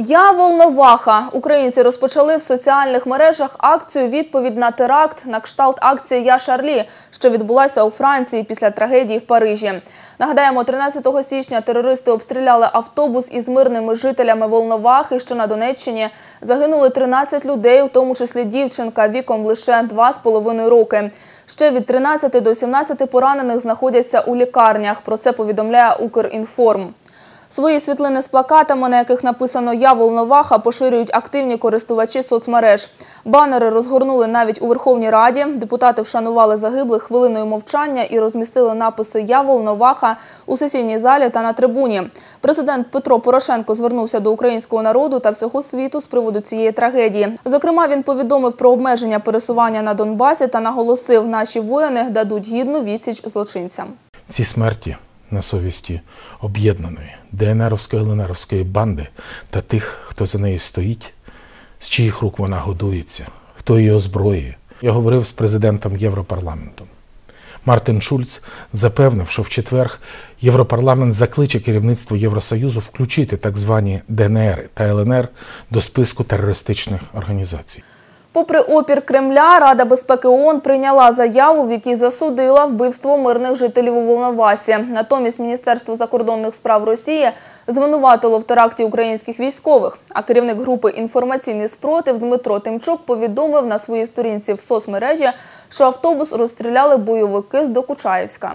Я Волноваха. Українці розпочали в соціальних мережах акцію «Відповідь на теракт» на кшталт акції «Я Шарлі», що відбулася у Франції після трагедії в Парижі. Нагадаємо, 13 січня терористи обстріляли автобус із мирними жителями Волновахи, що на Донеччині. Загинули 13 людей, у тому числі дівчинка віком лише 2,5 роки. Ще від 13 до 17 поранених знаходяться у лікарнях. Про це повідомляє Укрінформ. Свої світлини з плакатами, на яких написано «Я Волноваха», поширюють активні користувачі соцмереж. Банери розгорнули навіть у Верховній Раді. Депутати вшанували загиблих хвилиною мовчання і розмістили написи «Я Волноваха» у сесійній залі та на трибуні. Президент Петро Порошенко звернувся до українського народу та всього світу з приводу цієї трагедії. Зокрема, він повідомив про обмеження пересування на Донбасі та наголосив, наші воїни дадуть гідну відсіч злочинцям. Ці смерті на совісті об'єднаної ДНРовської ЛНРовської банди та тих, хто за нею стоїть, з чиїх рук вона годується, хто її озброює. Я говорив з президентом Європарламенту. Мартин Шульц запевнив, що в четвер Європарламент закличе керівництво Євросоюзу включити так звані ДНР та ЛНР до списку терористичних організацій. Попри опір Кремля, Рада безпеки ООН прийняла заяву, в якій засудила вбивство мирних жителів у Волновасі. Натомість Міністерство закордонних справ Росії звинуватило в теракті українських військових. А керівник групи «Інформаційний спротив» Дмитро Тимчук повідомив на своїй сторінці в соцмережі, що автобус розстріляли бойовики з Докучаєвська.